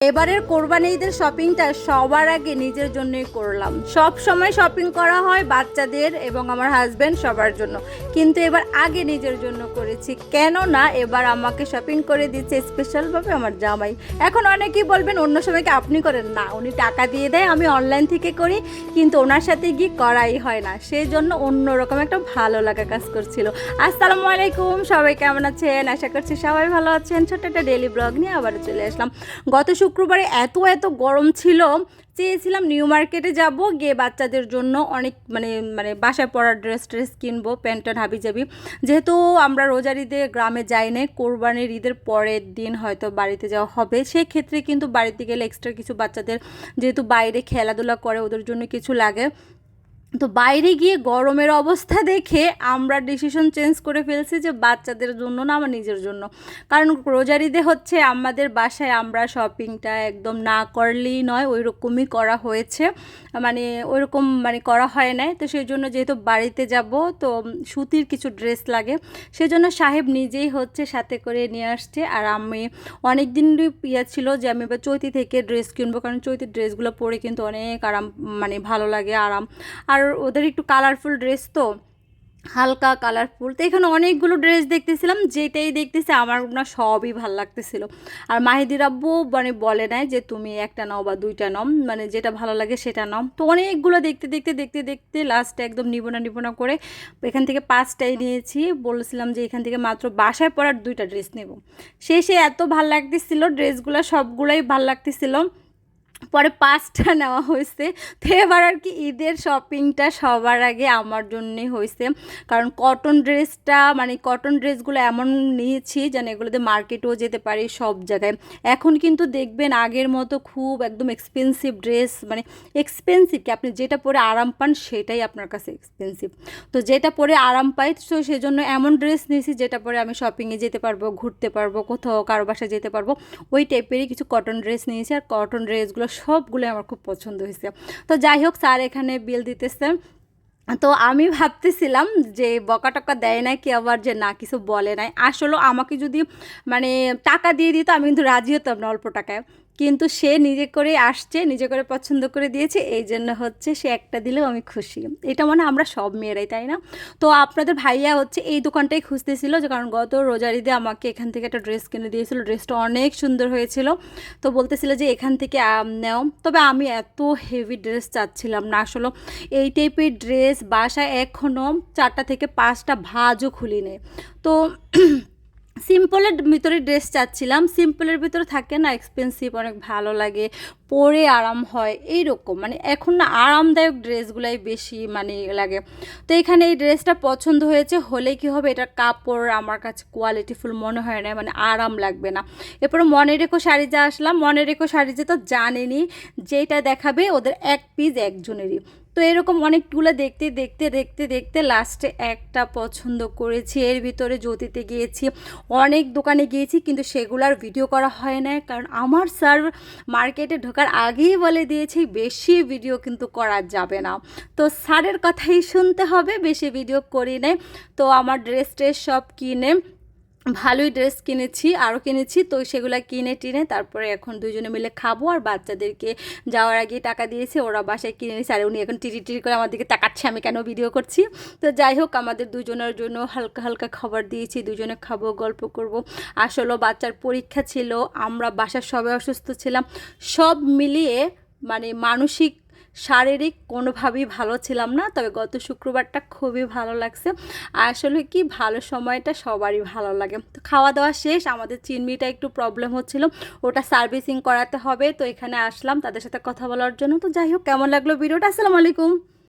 এবারের কোরবানি ঈদের শপিংটা সবার আগে নিজের জন্যই করলাম। সব সময় শপিং করা হয় বাচ্চাদের এবং আমার হাজব্যান্ড সবার জন্য। কিন্তু এবার আগে নিজের জন্য করেছি। কেন না এবার আমাকে শপিং করে দিচ্ছে স্পেশালভাবে আমার জামাই। এখন অনেকেই বলবেন, অন্য সময় কি আপনি করেন? না, উনি টাকা দিয়ে দেয়, আমি অনলাইন থেকে করি। কিন্তু ওনার সাথে গিয়ে করাই হয় না। সেই জন্য অন্যরকম একটা ভালো লাগা কাজ করছিল। আসসালামু আলাইকুম, সবাই কেমন আছেন? আশা করছি সবাই ভালো আছেন। ছোট্ট একটা ডেলি ব্লগ নিয়ে আবার চলে আসলাম। গত শুক্রবারে এত এত গরম ছিল, চেয়েছিলাম নিউ মার্কেটে যাব, গিয়ে বাচ্চাদের জন্য অনেক মানে মানে বাসায় পড়ার ড্রেস ট্রেস কিনবো, প্যান্ট হাবি যাবি যেহেতু আমরা রোজার ঈদে গ্রামে যাই না কোরবানির ঈদের পরের দিন হয়তো বাড়িতে যাওয়া হবে। সেক্ষেত্রে কিন্তু বাড়িতে গেলে এক্সট্রা কিছু বাচ্চাদের, যেহেতু বাইরে খেলাধুলা করে ওদের জন্য কিছু লাগে তো বাইরে গিয়ে গরমের অবস্থা দেখে আমরা ডিসিশন চেঞ্জ করে ফেলছি যে বাচ্চাদের জন্য না, আমার নিজের জন্য। কারণ রোজার ঈদে হচ্ছে আমাদের বাসায় আমরা শপিংটা একদম না করলেই নয় ওই রকমই করা হয়েছে। মানে ওই রকম মানে করা হয় নাই। তো সেই জন্য যেহেতু বাড়িতে যাব, তো সুতির কিছু ড্রেস লাগে। সেজন্য সাহেব নিজেই হচ্ছে সাথে করে নিয়ে আসছে। আর আমি অনেক দিনই ইয়ে ছিল যে আমি এবার চৈতি থেকে ড্রেস কিনবো, কারণ চৈতির ড্রেসগুলো পরে কিন্তু অনেক আরাম মানে ভালো লাগে, আরাম। আর ওদের একটু কালারফুল ড্রেস তো, হালকা কালারফুল তো এখানে অনেকগুলো ড্রেস দেখতেছিলাম, যেটাই দেখতেছি আমার না সবই ভালো লাগতেছিল। আর মাহিদির আব্বু মানে বলে নাই যে, তুমি একটা নাও বা দুইটা নাও মানে যেটা ভালো লাগে সেটা নাও। তো অনেকগুলো দেখতে দেখতে দেখতে দেখতে লাস্টে একদম নিব না নিব না করে এখান থেকে পাঁচটাই নিয়েছি। বলেছিলাম যে, এখান থেকে মাত্র বাসায় পরার দুইটা ড্রেস নেব। শেষে এত ভালো লাগতেছিল ড্রেসগুলো সবগুলোই ভালো লাগতেছিল। পরে পাঁচটা নেওয়া হয়েছে। তো এবার আর কি ঈদের শপিংটা সবার আগে আমার জন্যই হয়েছে। কারণ কটন ড্রেসটা মানে কটন ড্রেসগুলো এমন নিয়েছি যেন এগুলোতে মার্কেটেও যেতে পারি সব জায়গায়। এখন কিন্তু দেখবেন আগের মতো খুব একদম এক্সপেন্সিভ ড্রেস মানে এক্সপেন্সিভ কি? আপনি যেটা পরে আরাম পান সেটাই আপনার কাছে এক্সপেন্সিভ তো যেটা পরে আরাম পাই, তো সেজন্য এমন ড্রেস নিয়েছি যেটা পরে আমি শপিংয়ে যেতে পারব, ঘুরতে পারব, কোথাও কারও বাসায় যেতে পারব, ওই টাইপেরই কিছু কটন ড্রেস নিয়েছি। আর কটন ড্রেসগুলো সবগুলো আমার খুব পছন্দ হয়েছে। তো যাই হোক, স্যার এখানে বিল দিতেছে। তো আমি ভাবতেছিলাম যে বকা টকা দেয় না কি আবার যে না, কিছু বলে নাই। আসলে আমাকে যদি মানে টাকা দিয়ে দিত, আমি কিন্তু রাজি হতাম না অল্প টাকায়। কিন্তু সে নিজে করে আসছে, নিজে করে পছন্দ করে দিয়েছে, এই জন্য হচ্ছে সে একটা দিলেও আমি খুশি। এটা মানে আমরা সব মেয়েরাই, তাই না? তো আপনাদের ভাইয়া হচ্ছে এই দোকানটাই খুঁজতেছিল যে কারণ গত রোজার ঈদে আমাকে এখান থেকে একটা ড্রেস কিনে দিয়েছিল, ড্রেসটা অনেক সুন্দর হয়েছিল। তো বলতেছিল যে এখান থেকে নেও। তবে আমি এত হেভি ড্রেস চাচ্ছিলাম না, আসলে এই টাইপের ড্রেস বাসায় এখনও চারটা থেকে পাঁচটা ভাজও খুলি নেই তো সিম্পলের ভিতরে ড্রেস চাচ্ছিলাম। সিম্পলের ভিতরে থাকে না এক্সপেন্সিভ অনেক ভালো লাগে, পরে আরাম হয় এই রকম মানে এখন না আরামদায়ক ড্রেসগুলাই বেশি মানে লাগে। তো এখানে এই ড্রেসটা পছন্দ হয়েছে, হলে কি হবে, এটা কাপড় আমার কাছে কোয়ালিটিফুল মনে হয় না মানে আরাম লাগবে না। এরপরে মনে রেখো শাড়ি যা আসলাম, মনে রেখো শাড়ি যে তো জানেনি, যেটা দেখাবে ওদের এক পিস একজনেরই। তো এরকম অনেকগুলো দেখতে দেখতে দেখতে দেখতে লাস্টে একটা পছন্দ করেছি। এর ভিতরে জ্যোতিতে গিয়েছি, অনেক দোকানে গিয়েছি, কিন্তু সেগুলার ভিডিও করা হয় না কারণ আমার স্যার মার্কেটে ঢোকার আগেই বলে দিয়েছি, বেশি ভিডিও কিন্তু করা যাবে না। তো স্যারের কথাই শুনতে হবে, বেশি ভিডিও করি নাই। তো আমার ড্রেস ট্রেস সব কিনে ভালোই ড্রেস কিনেছি আরও কিনেছি। তো সেগুলো কিনে টিনে তারপরে এখন দুজনে মিলে খাব আর বাচ্চাদেরকে যাওয়ার আগে টাকা দিয়েছে, ওরা বাসায় কিনে নিয়েছে। আর উনি এখন টিরি টিরি করে আমার দিকে তাকাচ্ছে, আমি কেন ভিডিও করছি? তো যাই হোক, আমাদের দুজনের জন্য হালকা হালকা খাবার দিয়েছি, দুজনে খাব, গল্প করব। আসলে বাচ্চার পরীক্ষা ছিল, আমরা বাসার সবাই অসুস্থ ছিলাম। সব মিলিয়ে মানে মানসিক শারীরিক কোনোভাবেই ভালো ছিলাম না, তবে গত শুক্রবারটা খুবই ভালো লাগছে। আসলে কি, ভালো সময়টা সবারই ভালো লাগে। তো খাওয়া দাওয়া শেষ, আমাদের চিনমিটা একটু প্রবলেম হচ্ছিল, ওটা সার্ভিসিং করাতে হবে, তো এখানে আসলাম, তাদের সাথে কথা বলার জন্য। তো যাই হোক, কেমন লাগল ভিডিওটা? আসসালামু আলাইকুম।